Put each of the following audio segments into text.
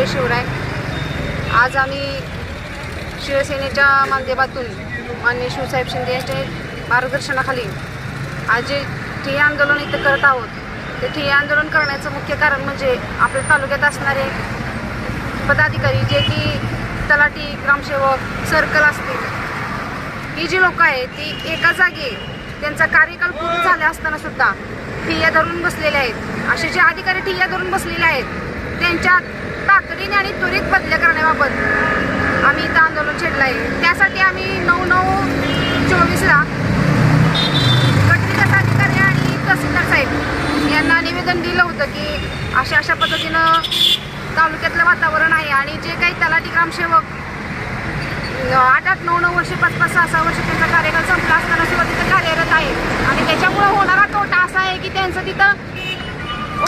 जय शिवराय. आज आम्ही शिवसेनेच्या माध्यमातून माननीय शिवसाहेब शिंदे यांच्या मार्गदर्शनाखाली आज जे ठिय्या आंदोलन इथं करत आहोत ते ठिय्या आंदोलन करण्याचं मुख्य कारण म्हणजे आपल्या तालुक्यात असणारे पदाधिकारी जे की तलाठी ग्रामसेवक सर्कल असतील. ही जी लोकं आहेत ती एका जागी त्यांचा कार्यकाल पूर्ण झाला असताना सुद्धा ठिय्या धरून बसलेले आहेत. असे जे अधिकारी ठिय्या धरून बसलेले आहेत त्यांच्या तातडीने आणि त्वरित बदल्या करण्याबाबत आम्ही इथं आंदोलन छेडलं आहे त्यासाठी आम्ही नऊ नऊ चोवीसला गटविकास अधिकारी आणि तहसीलदार साहेब यांना निवेदन दिलं होतं की अशा अशा पद्धतीनं तालुक्यातलं वातावरण आहे आणि जे काही तलाठी ग्रामसेवक आठ आठ नऊ नऊ वर्षे पाच पाच सहा सहा वर्ष त्यांचा कार्यकाळ संपला असताना सुद्धा तिथं कार्यरत आहे. आणि त्याच्यामुळं होणारा तोटा असा आहे की त्यांचं तिथं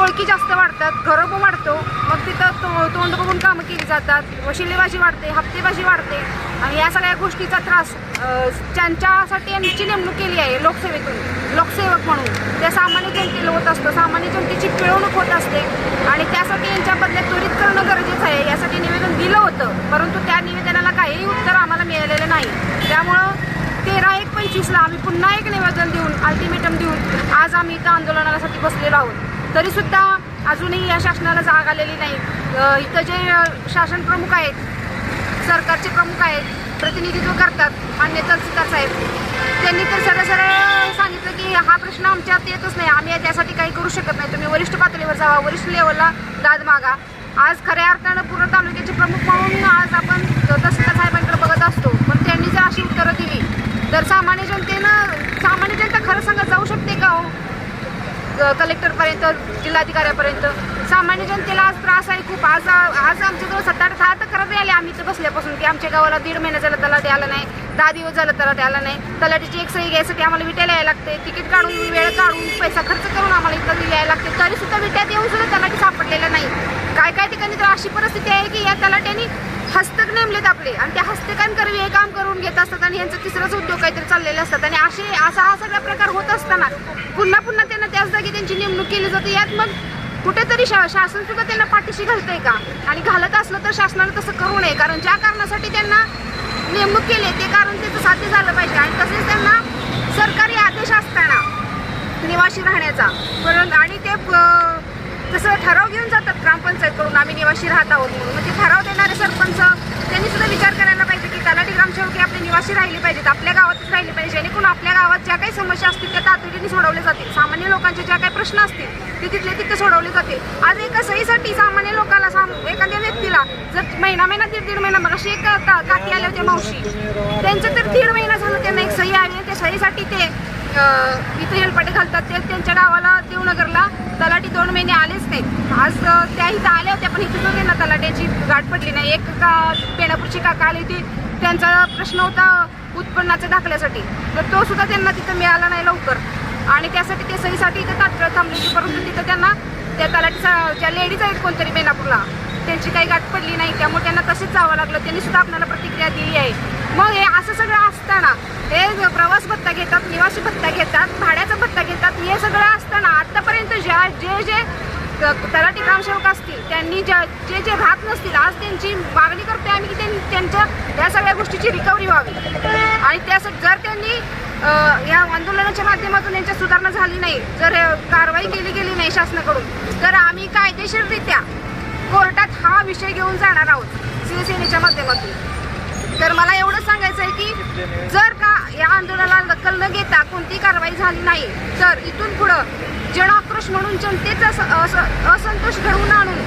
ओळखी जास्त वाढतात घरं वाढतो. मग तिथं तो तोंड बघून कामं केली जातात. वशिलेबाजी वाढते हप्तेबाजी वाढते. आणि या सगळ्या गोष्टीचा त्रास ज्यांच्यासाठी यांची नेमणूक केली आहे लोकसेवेतून लोकसेवक म्हणून त्या सामान्य जनतेला होत असतं. सामान्य जनतेची पिळवणूक होत असते. आणि त्यासाठी यांच्या बदल्यात त्वरित करणं गरजेचं आहे. यासाठी निवेदन दिलं होतं. परंतु त्या निवेदनाला काहीही उत्तर आम्हाला मिळालेलं नाही. त्यामुळं तेरा एक पंचवीसला आम्ही पुन्हा एक निवेदन देऊन अल्टिमेटम देऊन आज आम्ही इथं आंदोलनासाठी बसलेलो आहोत. तरीसुद्धा अजूनही या शासनाला जाग आलेली नाही. इथं जे शासन प्रमुख आहेत सरकारचे प्रमुख आहेत प्रतिनिधित्व करतात मान्य तहसीलदार साहेब. त्यांनी तर सरळ सरळ सांगितलं की हा प्रश्न आमच्यात येतच नाही. आम्ही त्यासाठी काही करू शकत नाही. तुम्ही वरिष्ठ पातळीवर जावा वरिष्ठ लेवलला दाद मागा. आज खऱ्या अर्थानं पूर्ण तालुक्याचे प्रमुख म्हणून आज आपण तहसीलदार साहेबांकडे बघत असतो. पण त्यांनी जर अशी उत्तरं दिली तर सामान्य जनतेनं सामान्य जनता खरं सांगत जाऊ शकते का हो? कलेक्टरपर्यंत जिल्हाधिकाऱ्यापर्यंत. सामान्य जनतेला आज त्रास आहे खूप. आज आज आमच्याजवळ सात आठ दहा तक्रारी आल्या आम्ही तर बसल्यापासून की आमच्या गावाला दीड महिना झाला तलाठी आला नाही दहा दिवस झालं तलाठी आला नाही. तलाठीची एक सही घ्यायसाठी आम्हाला विट्याला यायला लागते. तिकीट काढून वेळ काढून पैसा खर्च करून आम्हाला इथं यायला लागते. तरीसुद्धा विट्यात येऊन सुद्धा तलाठी काय काय ठिकाणी तर अशी परिस्थिती आहे की या तलाट्यांनी हस्तक नेमलेत आपले. आणि त्या हस्तकांकरवी हे काम करून घेत असतात आणि यांचा तिसराच उद्योग काहीतरी चाललेले असतात. आणि असे असा हा सगळा प्रकार होत असताना पुन्हा पुन्हा त्यांना त्याच जागी त्यांची नेमणूक केली जाते. यात मग कुठेतरी शा शासन सुद्धा त्यांना पाठीशी घालतंय का? आणि घालत असलं तर शासनानं तसं करू नये. कारण ज्या कारणासाठी त्यांना नेमणूक केली आहे, ते कारण त्याचं साध्य झालं पाहिजे. आणि तसेच त्यांना सरकारी आदेश असताना निवासी राहण्याचा. परंतु आणि ते तसं ठराव घेऊन जातात ग्रामपंचायतकडून आम्ही निवासी राहत आहोत म्हणून. मग ते ठराव देणारे सरपंच त्यांनी सुद्धा विचार करायला पाहिजे की तलाठी ग्रामसेवक आपले निवासी राहिले पाहिजेत आपल्या गावातच राहिले पाहिजे. जेणेकरून आपल्या गावात ज्या काही समस्या असतील त्या तातडीने सोडवल्या जातील. सामान्य लोकांचे ज्या काही प्रश्न असतील ते तिथले तिथे सोडवले जातील. आज एका सहीसाठी सामान्य लोकांना साम एखाद्या व्यक्तीला जर महिना महिना दीड दीड महिना मग एक का- काकी आले होते मावशी. त्यांचं तर दीड महिना झालं त्यांना एक सही आली त्या सहीसाठी ते इथे हेलपाटे घालतात. ते त्यांच्या गावाला देवनगरला तलाठी दोन महिने आलेच नाहीत. आज त्या इथं आल्या होत्या पण इथं सुद्धा त्यांना तलाट्याची गाठ पडली नाही. एक का पेणापूरची काका आली होती. त्यांचा प्रश्न होता उत्पन्नाच्या दाखल्यासाठी. तर तो सुद्धा त्यांना तिथं मिळाला नाही लवकर. आणि त्यासाठी ते सहीसाठी इथं तात्काळ थांबले होते. परंतु तिथं त्यांना त्या तलाठीचा ज्या लेडीज आहेत कोणतरी बेनापूरला त्यांची काही गाठ पडली नाही. त्यामुळे त्यांना तसेच जावं लागलं. त्यांनी सुद्धा आपल्याला प्रतिक्रिया दिली आहे. मग हे असं सगळं असताना हे प्रवास भत्ता घेतात निवासी भत्ता घेतात भाड्याचा भत्ता घेतात हे सगळं असताना आतापर्यंत ज्या जे जे तलाठी ग्रामसेवक असतील त्यांनी ज्या जे जे राहत नसतील आज त्यांची मागणी करते आम्ही की त्यांनी त्यांच्या या सगळ्या गोष्टीची रिकव्हरी व्हावी. आणि त्यासाठी जर त्यांनी या आंदोलनाच्या माध्यमातून यांच्या सुधारणा झाली नाही जर कारवाई केली गेली नाही शासनाकडून तर आम्ही कायदेशीररित्या कोर्टात हा विषय घेऊन जाणार आहोत शिवसेनेच्या माध्यमातून. तर मला एवढं सांगायचं आहे की जर का या आंदोलनाला दखल न घेता कोणती कारवाई झाली नाही तर इथून पुढं जन आक्रोश म्हणून जनतेचा असंतोष घडवून आणून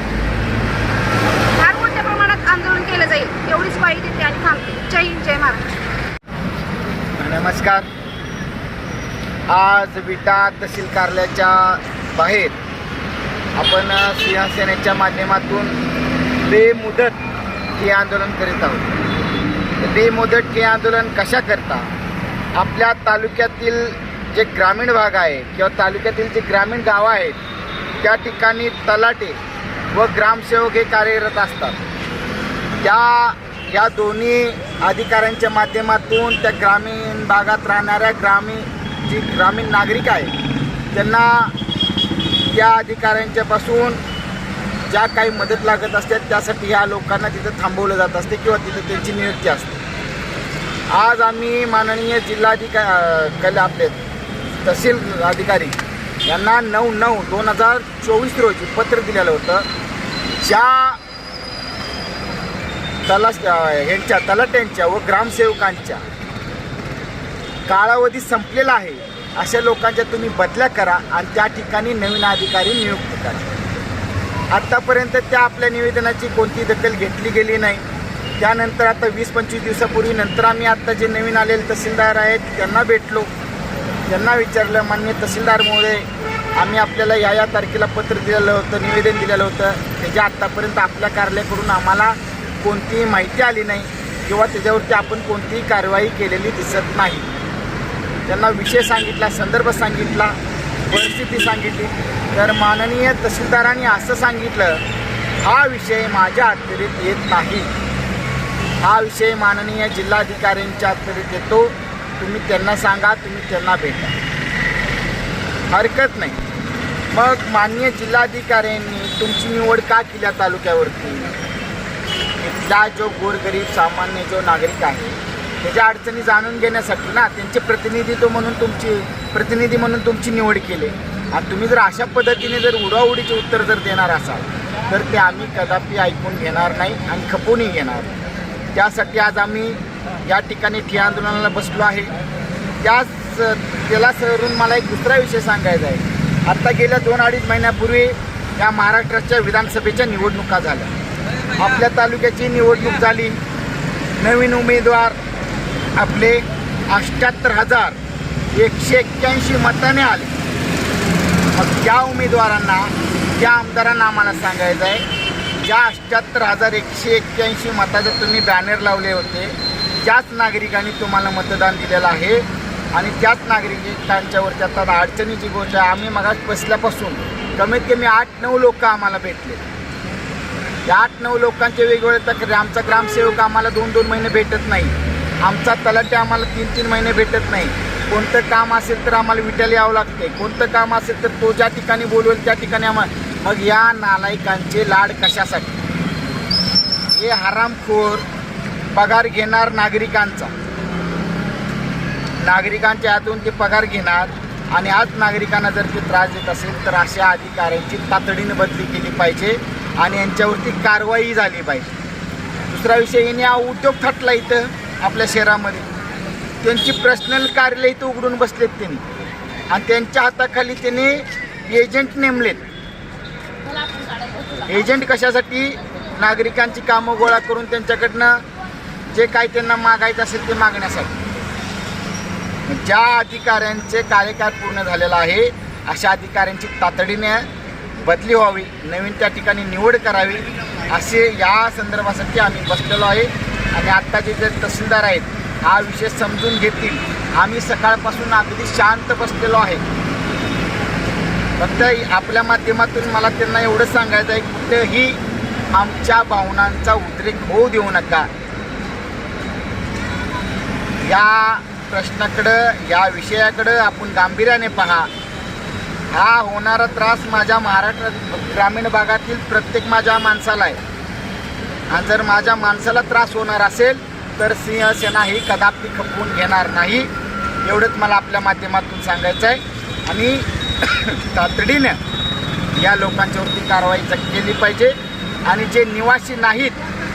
फार मोठ्या प्रमाणात आंदोलन केलं जाईल एवढीच ग्वाही देते आणि थांबते. जय हिंद जय महाराष्ट्र. नमस्कार. आज विटा तहसील कार्यालयाच्या बाहेर आपण सिंहसेनेच्या माध्यमातून बेमुदत हे आंदोलन करीत आहोत. बेमुदत हे आंदोलन कशा करता? आपल्या तालुक्यातील जे ग्रामीण भाग आहे किंवा तालुक्यातील जे ग्रामीण गावं आहेत त्या ठिकाणी तलाटे व ग्रामसेवक हे कार्यरत असतात. त्या या दोन्ही अधिकाऱ्यांच्या माध्यमातून त्या ग्रामीण भागात राहणाऱ्या ग्रामीण जी ग्रामीण नागरिक आहेत त्यांना त्या अधिकाऱ्यांच्यापासून ज्या काही मदत लागत असते त्यासाठी ह्या लोकांना तिथं थांबवलं जात असते किंवा तिथं त्यांची नियुक्ती असते. आज आम्ही माननीय जिल्हाधिका कल आपले तहसील अधिकारी यांना नऊ नऊ दोन हजार चोवीस रोजी पत्र दिलेलं होतं. ज्या तलाश यांच्या तलाट्यांच्या व ग्रामसेवकांच्या कालावधी संपलेला आहे अशा लोकांच्या तुम्ही बदल्या करा आणि त्या ठिकाणी नवीन अधिकारी नियुक्त करा. आत्तापर्यंत त्या आपल्या निवेदनाची कोणती दखल घेतली गेली नाही. त्यानंतर आता वीस पंचवीस दिवसापूर्वी नंतर आम्ही आत्ता जे नवीन आलेले तहसीलदार आहेत त्यांना भेटलो. त्यांना विचारलं मान्य तहसीलदार महोदय आम्ही आपल्याला या या तारखेला पत्र दिलेलं होतं निवेदन दिलेलं होतं. त्याच्या आत्तापर्यंत आपल्या कार्यालयाकडून आम्हाला कोणतीही माहिती आली नाही किंवा त्याच्यावरती आपण कोणतीही कारवाई केलेली दिसत नाही. त्यांना विषय सांगितला संदर्भ सांगितला परिस्थिती सांगितली. तर माननीय तहसीलदारांनी असं सांगितलं हा विषय माझ्या अखत्यारीत येत नाही. हा विषय माननीय जिल्हाधिकाऱ्यांच्या अखत्यारीत येतो. तुम्ही त्यांना सांगा तुम्ही त्यांना भेटा. हरकत नाही. मग माननीय जिल्हाधिकाऱ्यांनी तुमची निवड का केल्या तालुक्यावरती? इथला जो गोरगरीब सामान्य जो नागरिक आहे त्याच्या अडचणी जाणून घेण्यासाठी ना त्यांचे प्रतिनिधित्व म्हणून तुमची प्रतिनिधी म्हणून तुमची निवड केली. आणि तुम्ही जर अशा पद्धतीने जर उडाउडीचे उत्तर जर देणार असाल तर ते आम्ही कदापि ऐकून घेणार नाही आणि खपूनही घेणार. त्यासाठी आज आम्ही या ठिकाणी ठिया आंदोलनाला बसलो आहे. त्याच त्याला सरून मला एक दुसरा विषय सांगायचा आहे. आत्ता गेल्या दोन अडीच महिन्यापूर्वी या महाराष्ट्राच्या विधानसभेच्या निवडणुका झाल्या. आपल्या तालुक्याची निवडणूक झाली. नवीन उमेदवार आपले अठ्ठ्याहत्तर हजार एकशे एक्क्याऐंशी मताने आले. मग त्या उमेदवारांना त्या आमदारांना आम्हाला सांगायचं आहे ज्या अठ्ठ्याहत्तर हजार एकशे एक्क्याऐंशी मताचे तुम्ही बॅनर लावले होते त्याच नागरिकांनी तुम्हाला मतदान दिलेलं आहे आणि त्याच नागरिकांच्यावरती आता अडचणीची गोष्ट आहे. आम्ही मगाच बसल्यापासून कमीत कमी आठ नऊ लोक आम्हाला भेटले. या आठ नऊ लोकांचे वेगवेगळे तक्रारी आमचा ग्रामसेवक आम्हाला दोन दोन महिने भेटत नाही. आमचा तलाटे आम्हाला तीन तीन महिने भेटत नाही. कोणतं काम असेल तर आम्हाला विटायला यावं लागते कोणतं काम असेल तर तो ज्या ठिकाणी बोलवेल त्या ठिकाणी आम्हाला मग या नालायकांचे लाड कशासाठी? हे हरामखोर पगार घेणार नागरिकांचा. नागरिकांच्या हातून ते पगार घेणार आणि आज नागरिकांना जर ते त्रास देत असेल तर अशा अधिकाऱ्यांची तातडीने बदली केली पाहिजे आणि यांच्यावरती कारवाई झाली पाहिजे. दुसरा विषय येणे हा उद्योग थटला इथं आपल्या शहरामध्ये. त्यांची पर्सनल कार्यालय इथं उघडून बसलेत त्यांनी. आणि त्यांच्या हाताखाली त्यांनी एजंट नेमलेत. एजंट कशासाठी? नागरिकांची कामं गोळा करून त्यांच्याकडनं जे काही त्यांना मागायचं असेल ते मागण्यासाठी. ज्या अधिकाऱ्यांचे कार्यकाळ पूर्ण झालेला आहे अशा अधिकाऱ्यांची तातडीने बदली व्हावी नवीन त्या ठिकाणी निवड करावी असे या संदर्भासाठी आम्ही बसलेलो आहे. आणि आत्ताचे जे तहसीलदार आहेत हा विषय समजून घेतील. आम्ही सकाळपासून अगदी शांत बसलेलो आहे. फक्त आपल्या माध्यमातून मला त्यांना एवढं सांगायचं आहे कुठेही आमच्या भावनांचा उद्रेक होऊ देऊ नका. या प्रश्नाकडं या विषयाकडं आपण गांभीर्याने पहा. हा होणारा त्रास माझ्या महाराष्ट्र ग्रामीण भागातील प्रत्येक माझ्या माणसाला आहे. आणि जर माझ्या माणसाला त्रास होणार असेल तर सिंहसेना ही कदापि खपवून घेणार नाही. एवढंच मला आपल्या माध्यमातून सांगायचं आहे. आणि तातडीनं या लोकांच्यावरती कारवाई केली पाहिजे. आणि जे निवासी नाहीत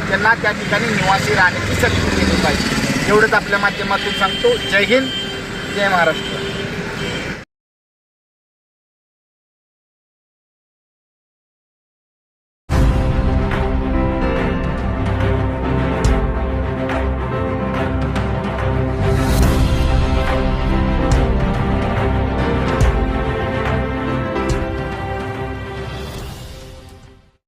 त्यांना त्या ठिकाणी निवासी राहण्याची सक्ती केली पाहिजे. एवढंच आपल्या माध्यमातून सांगतो. जय हिंद. जय महाराष्ट्र.